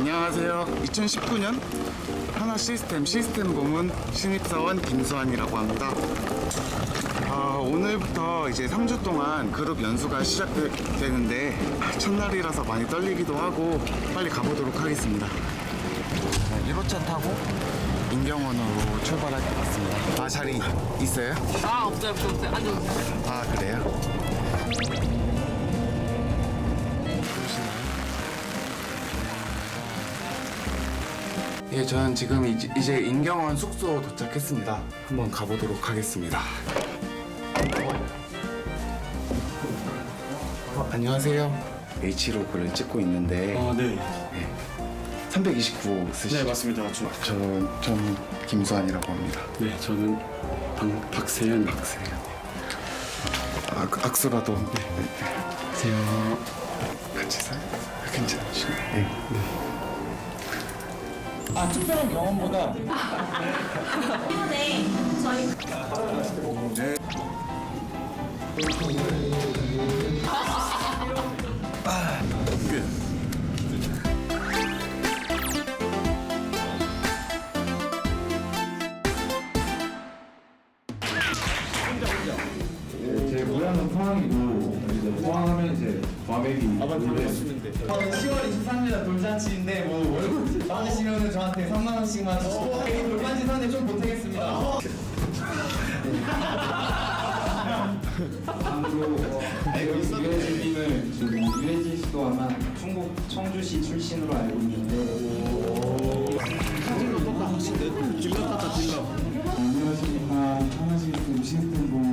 안녕하세요. 2019년 하나 시스템 시스템 부문 신입사원 김수환이라고 합니다. 아, 오늘부터 이제 3주 동안 그룹 연수가 시작되는데 첫날이라서 많이 떨리기도 하고 빨리 가보도록 하겠습니다. 1호차 타고 인경원으로 출발할 것 같습니다. 아, 자리 있어요? 아 없어요 없어요 없어요 앉아보세요 아, 그래요? 예, 저는 지금 이제, 이제 인경원 숙소 도착했습니다. 한번 가보도록 하겠습니다. 어, 안녕하세요. H로그를 찍고 있는데 아, 네. 329 쓰시. 네, 맞습니다. 저, 저, 전 김수환이라고 합니다. 네, 저는 박, 박세현. 박세요. 악, 악수라도 네. 박세현. 같이 살 괜찮으시죠? 네. 아 특별한 경험보다. 때문에 저희 제 고향은 포항이고 포항하면 이제 과메기 아마 돌렸는데 10월 23일 돌잔치인데 뭐 월급 받으시면은 저한테 3만 원씩만 주시고 괜히 돌잔치 사는데 좀 보태겠습니다. 참고로 유해진님을 지금 유해진 씨도 아마 충북 청주시 출신으로 알고 있는데. 안녕하십니까. 하나시스템 시스템 보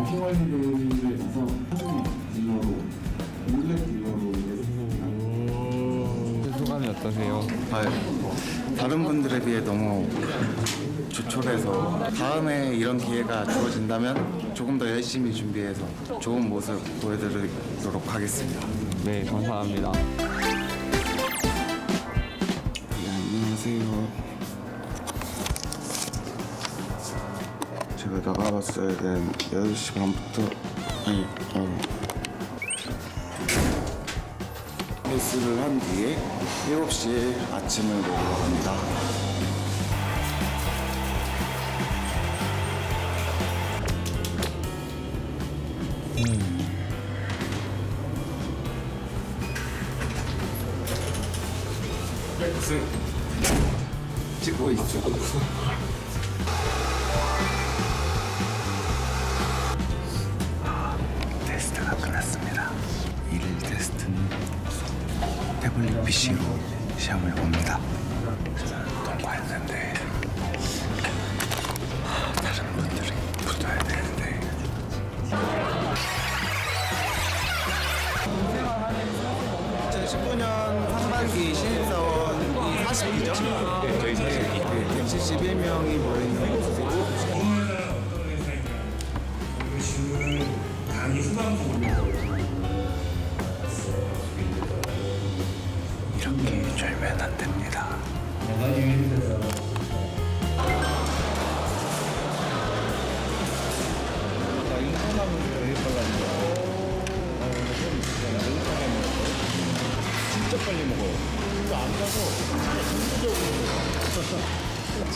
워킹홀리데이를 가서 학생 딜러로 인글렛 딜러로 일했습니다 소감이 어떠세요? 아, 다른 분들에 비해 너무 조촐해서 다음에 이런 기회가 주어진다면 조금 더 열심히 준비해서 좋은 모습 보여드리도록 하겠습니다. 네, 감사합니다. 제가 나가봤어야 된 8시 반부터 아니 어 헬스를 한 뒤에 7시에 아침을 먹으러 갑니다. 음. 찍고 있죠. 태블릿 PC로 시험을 봅니다. 통과했는데 다른 분들이 붙어야 되는데 2019년 상반기 신입사원이 40이죠? 저희 40이. 171명이 모여있는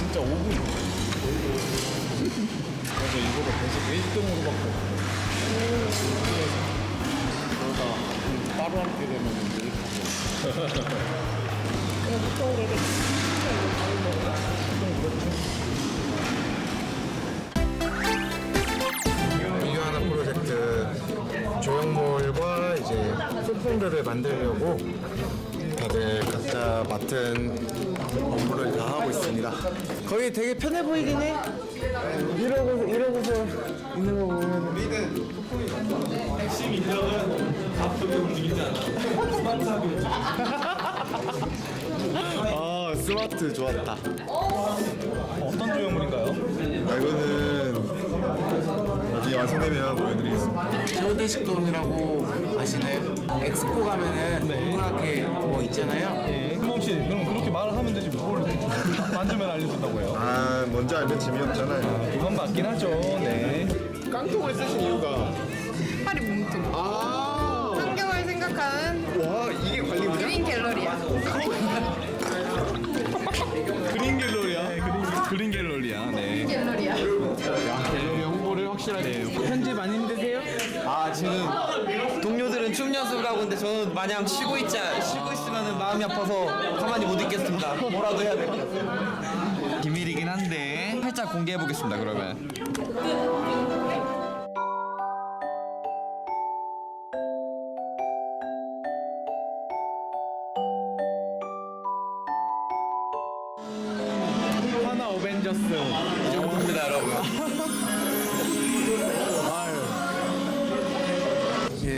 진짜 5분. 그래서 이거를 계속 1등으로 받고 그러다 따로 함께 되면 이렇게 프로젝트 조형물과 이제 소품들을 만들려고 다들 각자 맡은 업무를 다 하고 있습니다. 거기 되게 편해 보이긴 해. 이러고 이러고서 있는 거 보면 우리는 핵심 인력은 앞쪽에 움직이지 않아. 아 스마트 좋았다. 어떤 조형물인가요? 아, 이거는 나중에 완성되면 보여드리겠습니다. 효대식동이라고 아시나요? 엑스포 가면은 동그랗게 뭐 있잖아요. 혹시 그럼 그렇게 말을 하면 되지 뭘 만지면 알려준다고 해요? 아 먼저 알면 재미없잖아요. 그건 맞긴 하죠. 네. 깡통을 쓰신 이유가 팔이 뭉뚱. 아, 환경을 생각하는 와이 저는 마냥 쉬고 있지 쉬고 있으면 마음이 아파서 가만히 못 있겠습니다. 뭐라도 해야 될 것 같아요. 비밀이긴 한데 살짝 공개해 보겠습니다. 그러면.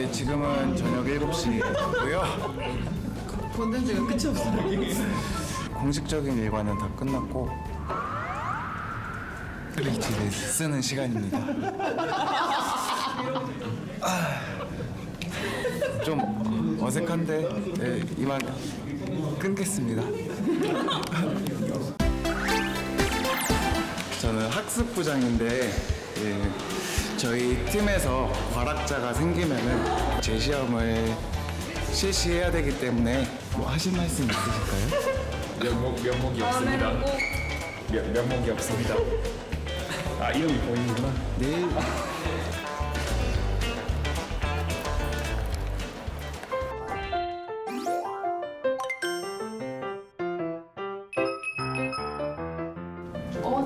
예, 지금은 저녁 7시고요. 콘텐츠가 끝이 없어. 공식적인 일과는 다 끝났고 크리에이티를 쓰는 시간입니다. 아, 좀 어색한데 네, 이만 끊겠습니다. 저는 학습부장인데 예, 저희 팀에서 과락자가 생기면은 제 시험을 실시해야 되기 때문에 뭐 하실 말씀 있으실까요? 면목 면목이 없습니다. 면, 면목이 없습니다. 아 이름이 보이는구나. 내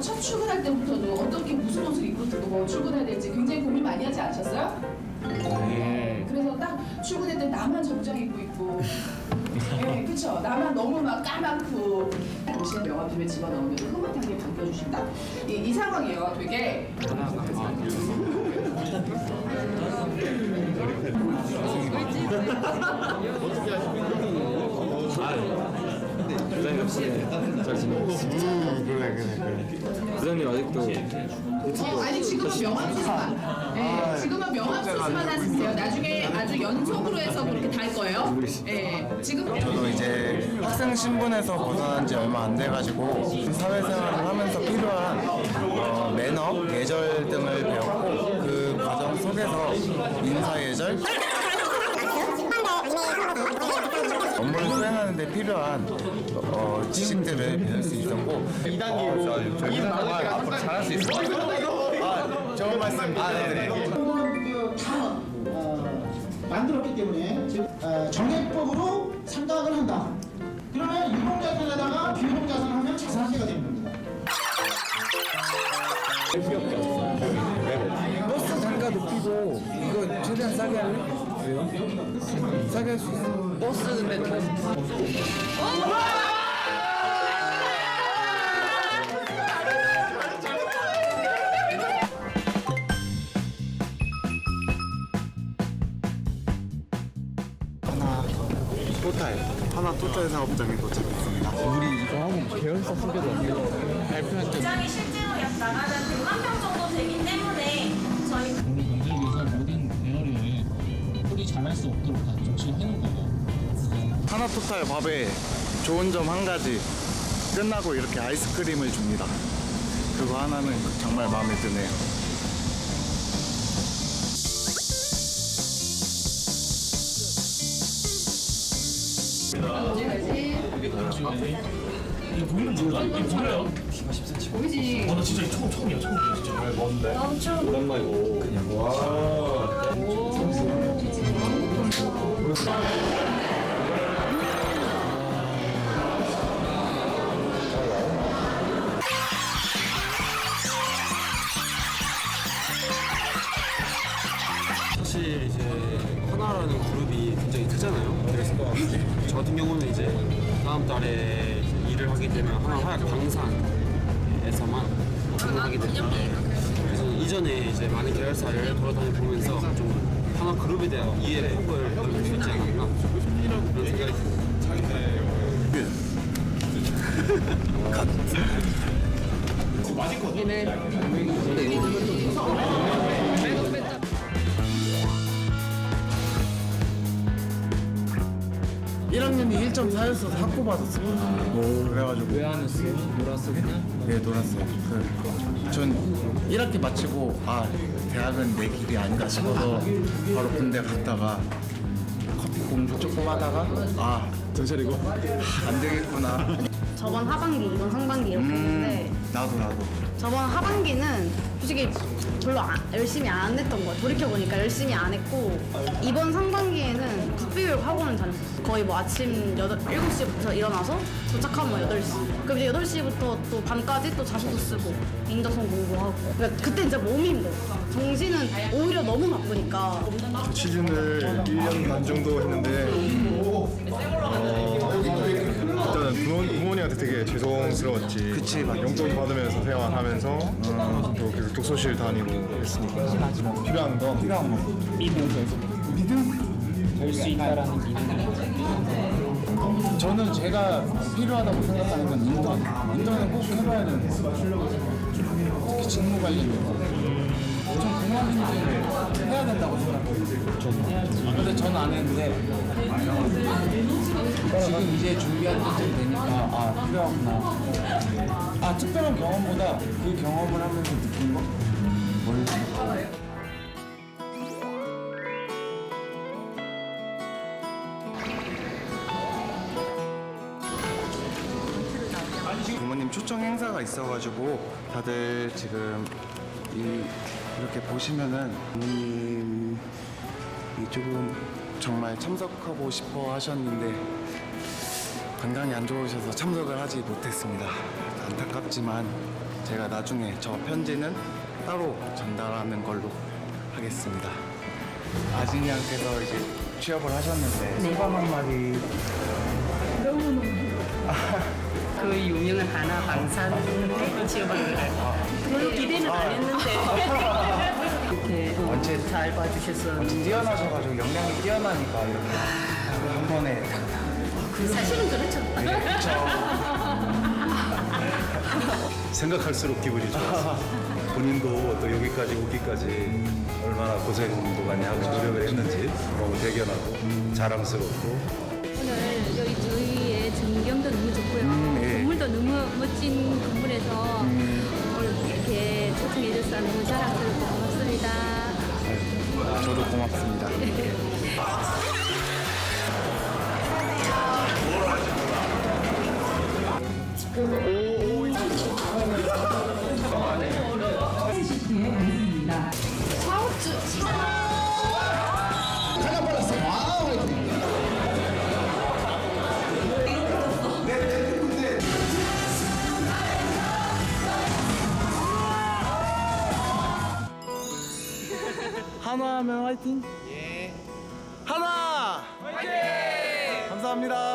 첫 출근할 때부터도 어떻게 무슨 옷을 입고 뭐 출근해야 될지 굉장히 고민 많이 하지 않으셨어요? 네. 그래서 딱 출근할 때 나만 정장 입고 있고. 네, 그쵸. 나만 너무 막 까맣고. 당신의 명함집에 집어넣으면 흐뭇하게 반겨주신다. 이, 이 상황이에요. 되게. 부장님 혹시 잘 지내고 있어요? 그래 그래 그래 부장님 아직도 어, 아니 지금은 명함 수수만. 네, 지금은 명함 수수만 하세요. 나중에 아주 연속으로 해서 그렇게 달 거예요. 네, 지금 저도 이제 학생 신분에서 벗어난 지 얼마 안 돼가지고 사회생활을 하면서 필요한 어, 매너, 예절 등을 배웠고 그 과정 속에서 인사 예절 업무를 수행하는 데 필요한 어, 지식들을 배울 수 있었고 2단계고 2단계 앞으로 잘할 수 있을 것 같아요. 아, 좋은 말씀. 아, 네네. 다 어, 만들었기 때문에 즉 어, 정액법으로 상각을 한다. 그러면 유동자산에다가 비유동자산 하면 자산세가 되는 겁니다. 버스 단가 높이고 이거 최대한 싸게 할래? 왜요? 싸게 할수 있어. 버스 근데 하나 토탈 하나 토탈 사업장에 도착했습니다. 우리 이거 하고 계열사 소개도 어떻게 발표할 때 시장이 실제로 약 나가는 100만 명 정도 되기 때문에 저희 잘할 수 없도록 다 조치를 해놓은 거예요. 하나 토탈 밥에 좋은 점 한 가지 끝나고 이렇게 아이스크림을 줍니다. 그거 하나는 정말 마음에 드네요. 이게 보이는 뭐야? 이게 보여요? 보이지? 나 진짜 처음 처음이야 처음이야 진짜. 왜 뭔데? 사실 이제 하나라는 그룹이 굉장히 크잖아요. 그래서 저 같은 경우는 이제 다음 달에 이제 일을 하게 되면 하나 화약 방산에서만 근무하게 됩니다. 그래서 이전에 이제 많은 계열사를 돌아다니 보면서 좀 하나 그룹에 대한 이해를 확보를 넓힐 수 있지 않았나 그런 생각이 듭니다. 평균이 1.4였어서 학고 받았어요. 그래가지고 왜 안 했어요? 놀았어 그냥? 네 놀았어요. 그, 전 1학기 마치고 아 대학은 내 길이 아니다 싶어서 바로 군대 갔다가 커피 공부 조금 하다가 아 정신이고 안 되겠구나. 저번 하반기, 이번 상반기 이렇게 했는데 음, 나도 나도. 저번 하반기는 솔직히 별로 안- 열심히 안 했던 거예요. 돌이켜보니까 열심히 안 했고 이번 학원을 다녔었어요. 거의 뭐 아침 8, 7시부터 일어나서 도착하면 뭐 8시. 그럼 이제 8시부터 또 밤까지 또 자소서 쓰고 인더송 공부하고 그러니까 그때 진짜 몸이 힘들어. 정신은 오히려 너무 바쁘니까 취준을 1년 반 정도 했는데 어, 일단은 부모, 부모님한테 되게 죄송스러웠지 그치, 맞지. 용돈 받으면서 생활하면서 어, 또 계속 독서실 다니고 했으니까 필요한 거 필요한 거. 믿음 될 수 있다라는 믿음 저는 제가 필요하다고 생각하는 건 인턴. 인턴은 꼭 해봐야 되는 거. 특히 직무 관련 거. 전 공무원인지 해야 된다고 생각해요. 근데 저는 안 했는데 지금 이제 준비할 때쯤 되니까 아 필요하구나. 아 특별한 경험보다 그 경험을 하면서 느낀 거? 뭘? 부모님 초청 행사가 있어가지고 다들 지금 이, 이렇게 보시면은 부모님이 조금 정말 참석하고 싶어 하셨는데 건강이 안 좋으셔서 참석을 하지 못했습니다. 안타깝지만 제가 나중에 저 편지는 따로 전달하는 걸로 하겠습니다. 아진이한테서 이제 취업을 하셨는데 소감 한마디 그 유명한 하나 방산 취업한 걸 별로 기대는 안 했는데 이렇게 어, 원체 잘 봐주셔서 뛰어나셔가지고 역량이 뛰어나니까 이렇게 한 번에 사실은 그렇죠. 생각할수록 기분이 좋았어. 본인도 또 여기까지 오기까지 얼마나 고생도 많이 하고 노력을 했는지 너무 대견하고 자랑스럽고 고맙습니다. 가장 한화하면 화이팅! 예. 한화! 화이팅! 감사합니다.